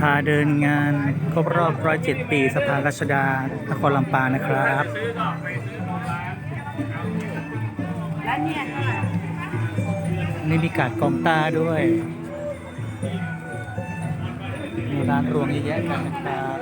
พาเดินงานครบรอบ 107 ปีสภารัชดานครลำปางนะครับนี่มีการดกองตาด้วยมีร้านรวงเยอะแยะกันนะครับ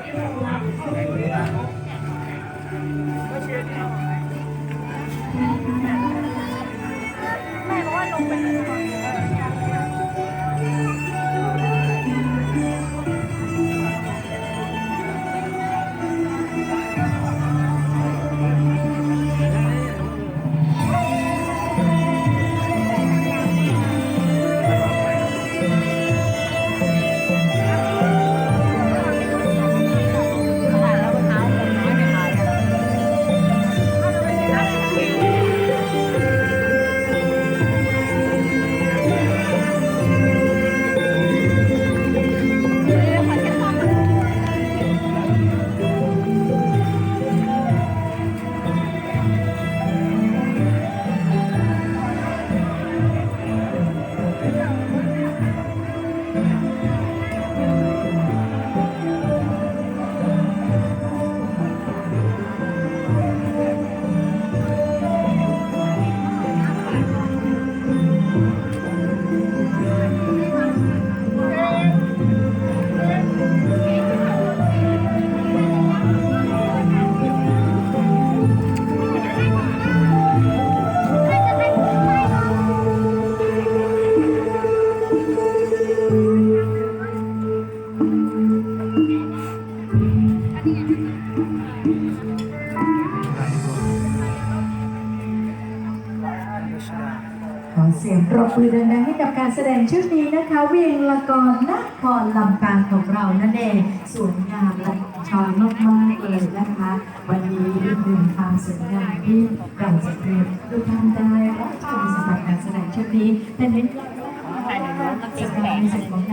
ขอเสียงปรบมือดังๆให้กับการแสดงชุดนี้นะคะ เวียงละกรนครลำปางของเรานั่นเองสวยงามและชอยมากๆเลยนะคะ วันนี้อีกหนึ่งความสวยงามที่เราจะเตรียมทุกท่านได้รับชมสำหรับการแสดงชุดนี้แต่เน้นย้ำนะคะสำหรับในส่วนของ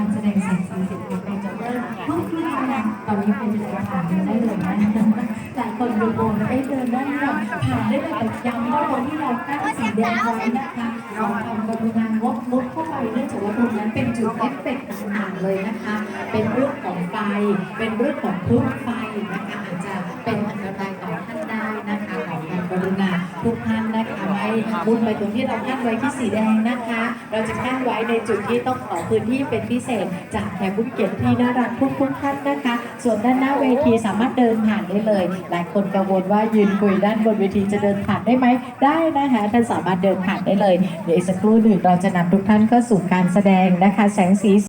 หลายคนดูโบนได้เดินด้านหลังผ่านได้แบบย้ำว่าคนที่เราตั้งสีแดงไว้นะคะเราทำกรุณางดงดเข้าไปเนื่องจากว่าตรงนั้นเป็นจุดเอฟเฟกต์ต่างๆเลยนะคะ เป็นเรื่องของไฟ เป็นเรื่องของพลุไฟนะคะอาจจะเป็นอันตรายต่อท่านได้นะคะขอความกรุณาทุกท่าน ม่มุดไปตรงที่เรากั้นไว้ที่สีแดงนะคะ เราจะกั้นไว้ในจุดที่ต้องขอพื้นที่เป็นพิเศษ จากแขกผู้เกียรติที่น่ารักทุกทุกๆท่านนะคะ ส่วนด้านหน้าเวทีสามารถเดินผ่านได้เลย หลายคนกังวลว่ายืนคุยด้านบนเวทีจะเดินผ่านได้ไหมได้นะคะท่านสามารถเดินผ่านได้เลย เดี๋ยวสักครู่หนึ่งเราจะนำทุกท่านเข้าสู่การแสดงนะคะ แสงสี